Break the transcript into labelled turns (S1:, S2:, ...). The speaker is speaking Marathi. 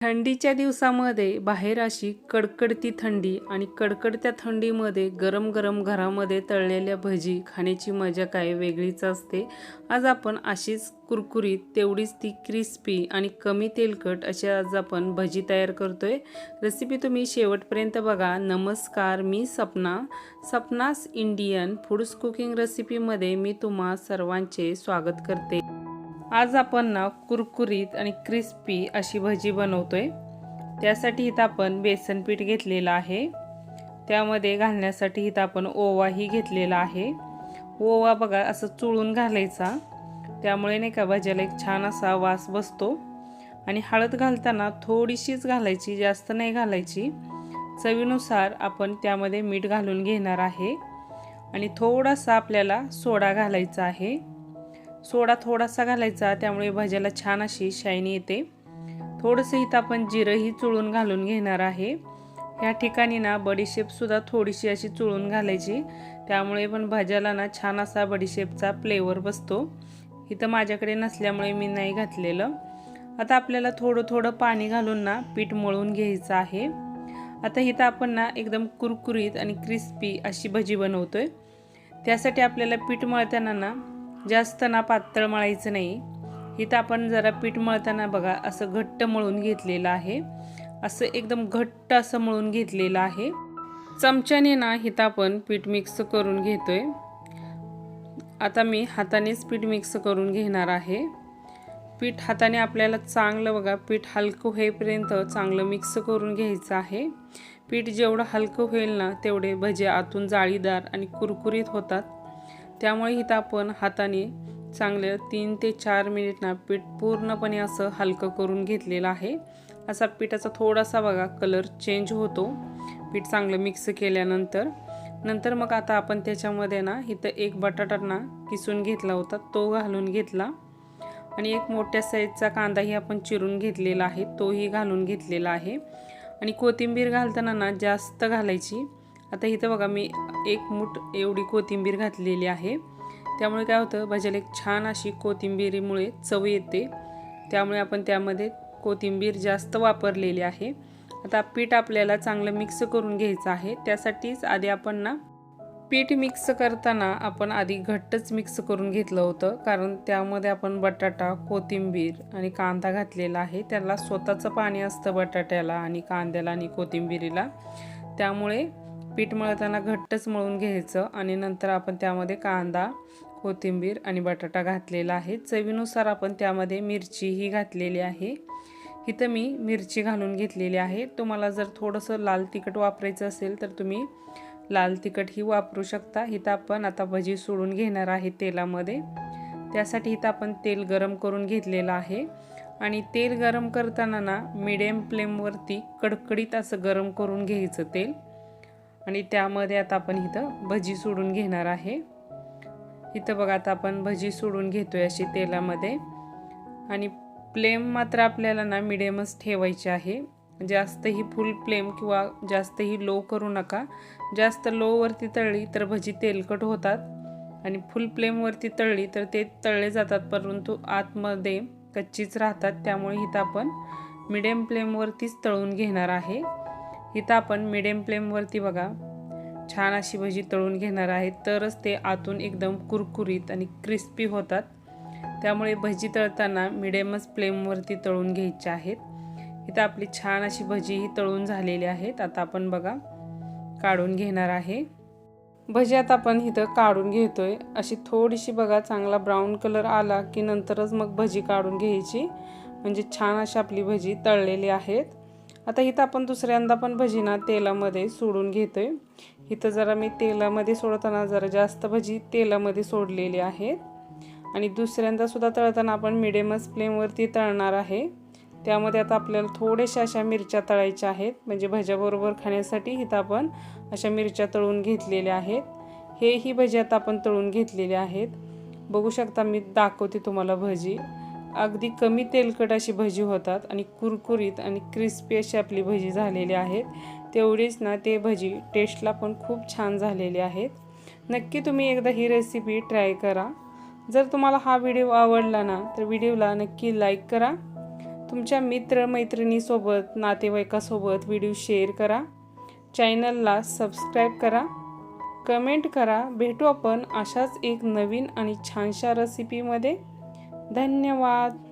S1: थंडीच्या दिवसामध्ये बाहेर अशी कडकडती थंडी आणि कडकडत्या थंडीमध्ये गरम गरम घरामध्ये तळलेल्या भजी खाण्याची मजा काय वेगळीच असते. आज आपण अशीच कुरकुरीत तेवढीच ती क्रिस्पी आणि कमी तेलकट अशी आज आपण भजी तयार करतो आहे रेसिपी तुम्ही शेवटपर्यंत बघा. नमस्कार मी सपना. सपनास इंडियन फूड्स कुकिंग रेसिपीमध्ये मी तुम्हा सर्वांचे स्वागत करते. आज आपण ना कुरकुरीत आणि क्रिस्पी अशी भजी बनवतोय. त्यासाठी इथं आपण बेसन पीठ घेतलेलं आहे. त्यामध्ये घालण्यासाठी इथं आपण ओवाही घेतलेला आहे. ओवा बघा असं चुळून घालायचा. त्यामुळे नाही का भाज्याला एक छान असा वास बसतो. आणि हळद घालताना थोडीशीच घालायची जास्त नाही घालायची. चवीनुसार आपण त्यामध्ये मीठ घालून घेणार आहे. आणि थोडासा आपल्याला सोडा घालायचा आहे. सोडा थोडासा घालायचा त्यामुळे भाज्याला छान अशी शायनी येते. थोडंसं इथं आपण जिरंही चुळून घालून घेणार आहे. ह्या ठिकाणी ना बडीशेपसुद्धा थोडीशी अशी चुळून घालायची. त्यामुळे पण भाज्याला ना छान असा बडीशेपचा फ्लेवर बसतो. इथं माझ्याकडे नसल्यामुळे मी नाही घातलेलं. आता आपल्याला थोडं थोडं पाणी घालून ना पीठ मळून घ्यायचं आहे. आता इथं आपण ना एकदम कुरकुरीत आणि क्रिस्पी अशी भजी बनवतोय. त्यासाठी आपल्याला पीठ मळताना ना जास्त ना पातळ मळायचं नाही. इथं आपण जरा पीठ मळताना बघा असं घट्ट मळून घेतलेलं आहे. असं एकदम घट्ट असं मळून घेतलेलं आहे. चमच्याने ना इथं आपण पीठ मिक्स करून घेतोय. आता मी हातानेच पीठ मिक्स करून घेणार आहे. पीठ हाताने आपल्याला चांगलं बघा पीठ हलकं होईपर्यंत चांगलं मिक्स करून घ्यायचं आहे. पीठ जेवढं हलकं होईल ना तेवढे भजे आतून जाळीदार आणि कुरकुरीत होतात. त्यामुळे इथं आपण हाताने चांगलं तीन ते चार मिनिटना पीठ पूर्णपणे असं हलकं करून घेतलेलं आहे. असा पिठाचा थोडासा बघा कलर चेंज होतो. पीठ चांगलं मिक्स केल्यानंतर. नंतर मग आता आपण त्याच्यामध्ये ना इथं एक बटाटा ना किसून घेतला होता तो घालून घेतला. आणि एक मोठ्या साईजचा कांदाही आपण चिरून घेतलेला आहे तोही घालून घेतलेला आहे. आणि कोथिंबीर घालताना ना जास्त घालायची. आता इथं बघा मी एक मूठ एवढी कोथिंबीर घातलेली आहे. त्यामुळे काय होतं भाज्याला एक छान अशी कोथिंबीरीमुळे चव येते. त्यामुळे आपण त्यामध्ये कोथिंबीर जास्त वापरलेली आहे. आता पीठ आपल्याला चांगलं मिक्स करून घ्यायचं आहे. त्यासाठीच आधी आपण ना पीठ मिक्स करताना आपण आधी घट्टच मिक्स करून घेतलं होतं. कारण त्यामध्ये आपण बटाटा कोथिंबीर आणि कांदा घातलेला आहे. त्याला स्वतःचं पाणी असतं बटाट्याला आणि कांद्याला आणि कोथिंबीरीला. त्यामुळे पीठ मळताना घट्टच मळून घ्यायचं आणि नंतर आपण त्यामध्ये कांदा कोथिंबीर आणि बटाटा घातलेला आहे. चवीनुसार आपण त्यामध्ये मिरचीही घातलेली आहे. इथं मी मिरची घालून घेतलेली आहे. तुम्हाला जर थोडंसं लाल तिखट वापरायचं असेल तर तुम्ही लाल तिखटही वापरू शकता. इथं आपण आता भजी सोडून घेणार आहे तेलामध्ये. त्यासाठी इथं आपण तेल गरम करून घेतलेलं आहे. आणि तेल गरम करताना ना मिडियम फ्लेमवरती कडकडीत असं गरम करून घ्यायचं तेल. आणि त्यामध्ये आता आपण इथं भजी सोडून घेणार आहे. इथं बघा आता आपण भजी सोडून घेतो आहे अशी तेलामध्ये. आणि फ्लेम मात्र आपल्याला ना मिडियमच ठेवायची आहे. जास्तही फुल फ्लेम किंवा जास्तही लो करू नका. जास्त लोवरती तळली तर भजी तेलकट होतात. आणि फुल फ्लेमवरती तळली तर ते तळले जातात परंतु आतमध्ये कच्चीच राहतात. त्यामुळे इथं आपण मिडियम फ्लेमवरतीच तळून घेणार आहे. इथं आपण मिडियम फ्लेमवरती बघा. छान अशी भजी तळून घेणार आहे. तरच ते आतून एकदम कुरकुरीत आणि क्रिस्पी होतात. त्यामुळे भजी तळताना मिडियमच फ्लेमवरती तळून घ्यायचे आहेत. इथं आपली छान अशी भजीही तळून झालेली आहेत. आता आपण बघा काढून घेणार आहे. भजी आता आपण इथं काढून घेतोय. अशी थोडीशी बघा चांगला ब्राऊन कलर आला की नंतरच मग भजी काढून घ्यायची. म्हणजे छान अशी आपली भजी तळलेली आहेत. आता इथं आपण दुसऱ्यांदा पण भजी ना तेलामध्ये सोडून घेतोय. इथं जरा मी तेलामध्ये सोडताना जरा जास्त भजी तेलामध्ये सोडलेली आहेत. आणि दुसऱ्यांदा सुद्धा तळताना आपण मिडियमच फ्लेमवरती तळणार आहे. त्यामध्ये आता आपल्याला थोड्याशा अशा मिरच्या तळायच्या आहेत. म्हणजे भज्याबरोबर खाण्यासाठी इथं आपण अशा मिरच्या तळून घेतलेल्या आहेत. हे ही भजी आता आपण तळून घेतलेले आहेत. बघू शकता मी दाखवते तुम्हाला भजी. अगदी कमी तेलकट अशी भजी होतात आणि कुरकुरीत आणि क्रिस्पी अशी आपली भजी झालेली आहेत. तेवढीच ना ते भजी टेस्टला पण खूप छान झालेली आहेत. नक्की तुम्ही एकदा ही रेसिपी ट्राय करा. जर तुम्हाला हा व्हिडिओ आवडला ना तर व्हिडिओला नक्की लाईक करा. तुमच्या मित्रमैत्रिणीसोबत नातेवाईकासोबत व्हिडिओ शेअर करा. चॅनलला सबस्क्राईब करा. कमेंट करा. भेटू आपण अशाच एक नवीन आणि छानशा रेसिपीमध्ये धन्यवाद.